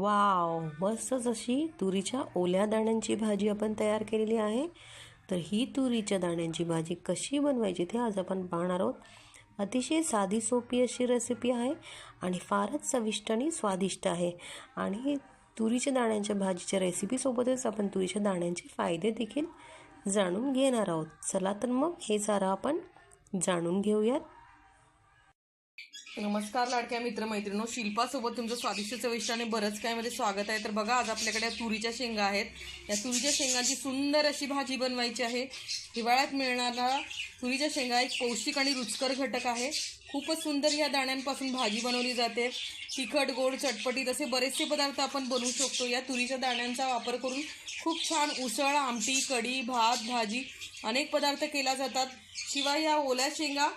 Wow मस्तच अशी तुरीच्या ओल्या दाण्यांची भाजी आपण तयार केलेली आहे. तर ही तुरीच्या दाण्यांची भाजी कशी बनवायची ते आज आपण पाहणार आहोत. अतिशय साधी सोपी अशी रेसिपी आहे आणि फारच चविष्ट आणि स्वादिष्ट आहे. आणि तुरीच्या दाण्यांच्या भाजीच्या रेसिपीसोबतच आपण तुरीच्या दाण्यांचे फायदे देखील जाणून घेणार आहोत. चला तर मग हे सारं आपण जाणून घेऊयात. नमस्कार लाडक्या मित्रमैत्रिणो शिल्पासोबत तुमचं स्वादिष्ट चविष्टाने बरंच काय मध्ये स्वागत आहे. तर बघा आज आपल्याकडे तुरीच्या शेंगा आहेत. या तुरीच्या शेंगांची सुंदर अशी भाजी बनवायची आहे. हिवाळ्यात मिळणारा तुरीच्या शेंगा एक पौष्टिक आणि रुचकर घटक आहे. खूपच सुंदर या दाण्यांपासून भाजी बनवली जाते. तिखट गोड चटपटीत असे बरेचसे पदार्थ आपण बनवू शकतो. या तुरीच्या दाण्यांचा वापर करून खूप छान उसळ आमटी कढी भात भाजी अनेक पदार्थ केला जातात. शिवाय या ओल्या शेंगा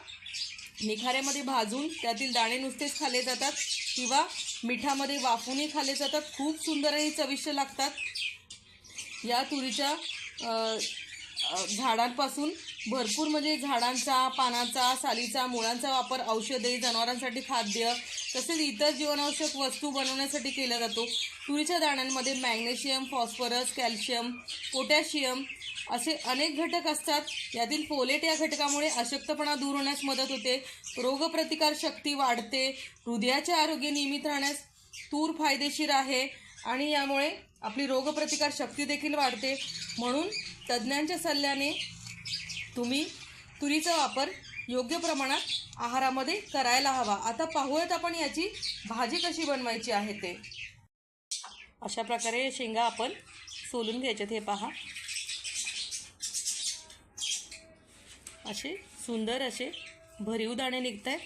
निखाऱ्यामध्ये भाजून त्यातील दाणे नुसतेच खाल्ले जातात किंवा मिठामध्ये वाफूनही खाल्ले जातात. खूप सुंदर आणि चविष्ट लागतात. या तुरीच्या झाडांपासून भरपूर म्हणजे झाडांचा पानांचा सालीचा मुळांचा वापर औषधे जनावरांसाठी खाद्य तसेच इतर जीवनावश्यक वस्तू बनवण्यासाठी केला जातो. तुरीच्या दाण्यांमध्ये मॅग्नेशियम फॉस्फरस कॅल्शियम पोटॅशियम असे अनेक घटक असतात. यातील फोलेट या घटकामुळे अशक्तपणा दूर होण्यास मदत होते. रोगप्रतिकार शक्ती वाढते. हृदयाचे आरोग्य नियमित राहण्यास तूर फायदेशीर आहे आणि यामुळे आपली रोगप्रतिकार शक्ती देखील वाढते. म्हणून तज्ज्ञांच्या सल्ल्याने तुम्ही तुरीचा वापर योग्य प्रमाणात आहारामध्ये करायला हवा. आता पाहूयात आपण याची भाजी कशी बनवायची आहे ते. अशा प्रकारे शेंगा आपण सोलून घ्यायच्यात हे पहा. असे सुंदर असे भरीव दाणे निघत आहेत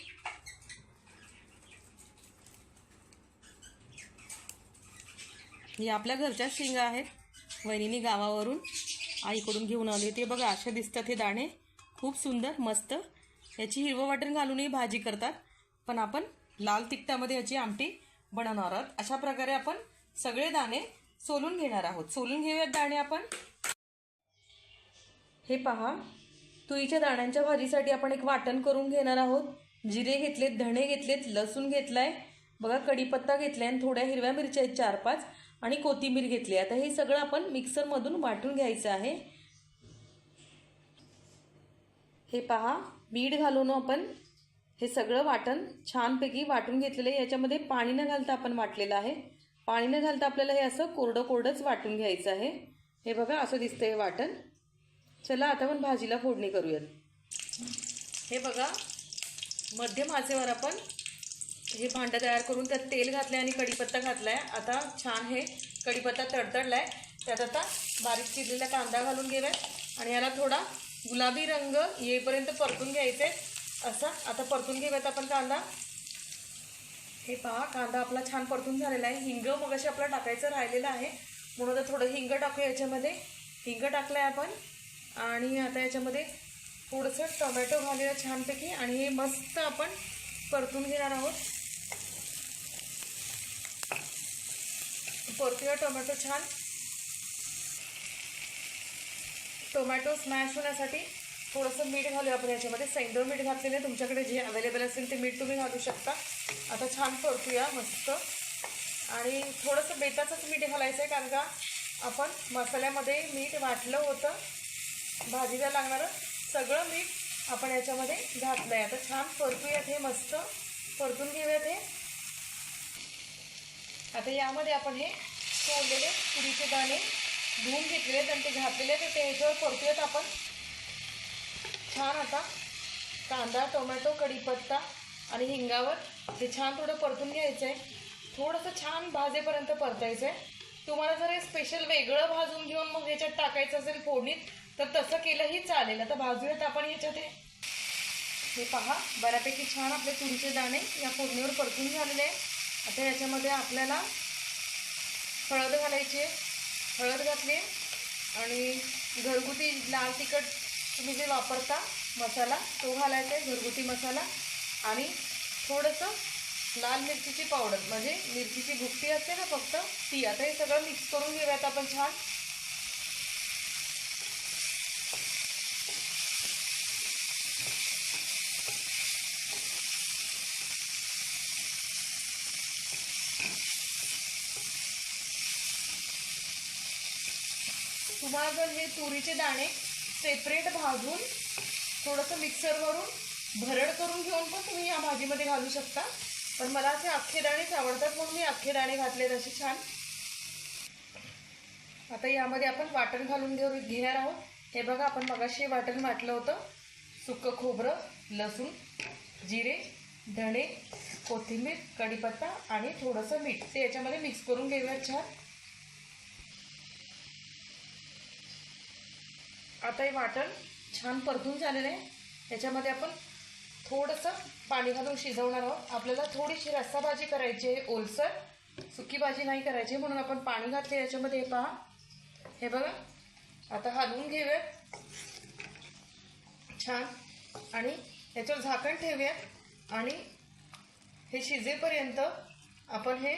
ही आपल्या घरच्याच शेंगा आहेत वहिनी गावावरून आईकडून घेऊन आले. ते बघा असे दिसतात हे दाणे. खूप सुंदर मस्त. याची हिरवं वाटण घालूनही भाजी करतात. पण आपण लाल तिखटामध्ये याची आमटी बनवणार आहोत. अशा प्रकारे आपण सगळे दाणे सोलून घेणार आहोत. सोलून घेऊयात दाणे आपण. हे पहा तुईच्या दाण्यांच्या भाजीसाठी आपण एक वाटण करून घेणार आहोत. जिरे घेतलेत धणे घेतलेत लसूण घेतलाय. बघा कढीपत्ता घेतलाय आणि थोड्या हिरव्या मिरच्या आहेत चार पाच आणि कोथिंबीर घेतली. आता हे सगळं आपण मिक्सरमधून वाटून घ्यायचं आहे. हे पहा मीठ घालून आपण हे सगळं वाटण छानपैकी वाटून घेतलेलं आहे. याच्यामध्ये पाणी न घालता आपण वाटलेलं आहे. पाणी न घालता आपल्याला हे असं कोरडं कोरडंच वाटून घ्यायचं आहे. हे बघा असं दिसतं हे वाटण. चला आता आपण भाजीला फोडणी करूयात. हे बघा मध्यम आचेवर आपण हे भांडं तयार करून त्यात तेल घातलं आणि कढीपत्ता घातलाय. आता छान हे कढीपत्ता तडतडलाय. त्यात आता बारीक चिरलेला कांदा घालून घेऊयात आणि याला थोडा गुलाबी रंग येईपर्यंत परतून घ्यायचे. असा आता परतून घेऊयात आपण कांदा. हे पहा कांदा आपला छान परतून झालेला आहे. हिंग मग अशी आपला टाकायचं राहिलेलं आहे. म्हणून आता थोडं हिंग टाकूया याच्यामध्ये. हिंग टाकलं आहे आपण. आणि आता याच्यामध्ये थोडंसं टोमॅटो घालूया छानपैकी. आणि हे मस्त आपण परतून घेणार आहोत. परतूया टोमॅटो छान. टोमॅटो स्मॅश होण्यासाठी थोडंसं मीठ घालूया आपण याच्यामध्ये सैंदव मीठ घातलेलं आहे. तुमच्याकडे जे अवेलेबल असेल ते मीठ तुम्ही घालू शकता. आता छान परतूया मस्त. आणि थोडंसं बेताचंच मीठ घालायचं आहे कारण का आपण मसाल्यामध्ये मीठ वाटलं होतं. भाजीला लागणारं सगळं मीठ आपण याच्यामध्ये घातलं आहे आता छान परतूयात हे मस्त. परतून घेऊयात हे. आता यामध्ये आपण हे सोडलेले तुरीचे दाणे धुवून घेतलेले आणि ते घातलेले तर ते ह्याच्यावर परतूयात आपण. छान आता कांदा टोमॅटो कढीपत्ता आणि हिंगावर हे छान थोडं परतून घ्यायचं आहे थोडंसं छान भाजेपर्यंत परतायचं आहे तुम्हाला जर हे स्पेशल वेगळं भाजून घेऊन मग ह्याच्यात टाकायचं असेल फोडणीत तर तसं केलंही चालेल. आता भाजूयात आपण ह्याच्यात हे. पहा बऱ्यापैकी छान आपले तुरीचे दाणे या फोडणीवर परतून झालेले आहे आता याच्यामध्ये आपल्याला हळद घालायची हळद घातली आणि घरगुती लाल तिखट तुम्ही जे वापरता मसाला तो घालायचा आहे घरगुती मसाला आणि थोडंसं लाल मिरचीची पावडर म्हणजे मिरचीची भुकटी असते ना फक्त ती. आता हे सगळं मिक्स करून घेऊयात आपण छान. तुम्हाला जर हे तुरीचे दाणे सेपरेट भाजून थोडंसं मिक्सरवरून भरड करून घेऊन पण तुम्ही या भाजीमध्ये घालू शकता. पण मला असे अख्खे दाणेच आवडतात म्हणून मी अख्खे दाणे घातलेत असे छान. आता यामध्ये आपण वाटण घालून घेऊ घेणार आहोत. हे बघा आपण मगाशी वाटण वाटलं होतं. सुकं खोबरं लसूण जिरे धणे कोथिंबीर कढीपत्ता आणि थोडंसं मीठ. ते याच्यामध्ये मिक्स करून घेऊयात छान. आता हे वाटण छान परतून झालेलं आहे. याच्यामध्ये आपण थोडंसं पाणी घालून शिजवणार आहोत. आपल्याला थोडीशी रस्सा भाजी करायची आहे ओलसर. सुकी भाजी नाही करायची म्हणून आपण पाणी घातले याच्यामध्ये. हे पहा. हे बघा. आता हलवून घेऊयात छान. आणि याच्यावर झाकण ठेवूयात आणि हे शिजेपर्यंत आपण हे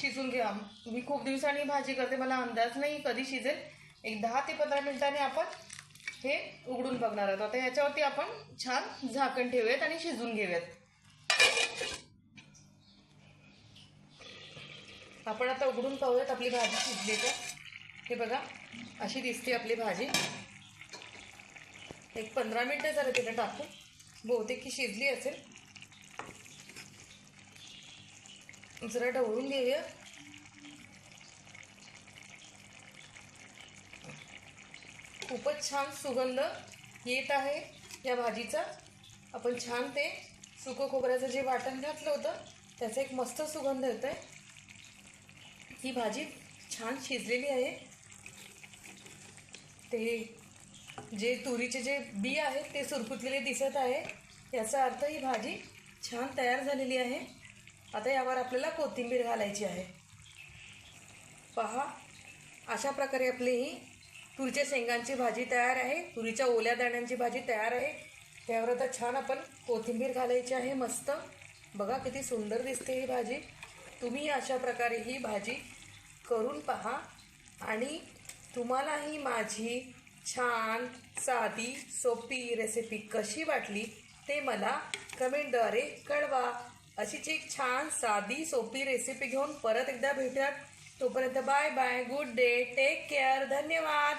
शिजून घ्या मी खूप दिवसांनी भाजी करते मला अंदाज नाही कधी शिजेल. एक दहा ते पंधरा मिनिटांनी आपण हे उघडून बघणार आहोत. आता याच्यावरती आपण छान झाकण ठेवूयात आणि शिजून घेऊयात. आपण आता उघडून पाहूयात आपली भाजी शिजली तर. हे बघा अशी दिसते आपली भाजी. एक पंधरा मिनटं जरा तिला टाकू. बहुतेक की शिजली असेल. जरा ढवळून घेऊया. खूपच छान सुगंध येत आहे या भाजीचा. आपण छान ते सुकं खोबऱ्याचं जे वाटण घातलं होतं त्याचा एक मस्त सुगंध येतो आहे ही भाजी छान शिजलेली आहे. ते जे तुरीचे जे बी आहेत ते सुरकुतलेले दिसत आहे. याचा अर्थ ही भाजी छान तयार झालेली आहे. आता यावर आपल्याला कोथिंबीर घालायची आहे. पहा अशा प्रकारे आपली ही तुरीच्या शेंगांची भाजी तयार आहे. तुरीच्या ओल्या दाण्यांची भाजी तयार आहे. त्यावर आता छान आपण कोथिंबीर घालायची आहे मस्त. बघा किती सुंदर दिसते ही भाजी. तुम्ही अशा प्रकारे ही भाजी करून पहा. आणि तुम्हालाही माझी छान साधी सोपी रेसिपी कशी वाटली ते मला कमेंटद्वारे कळवा. अशीच एक छान साधी सोपी रेसिपी घेऊन परत एकदा भेटूयात. तोपर्यंत bye bye good day take care धन्यवाद.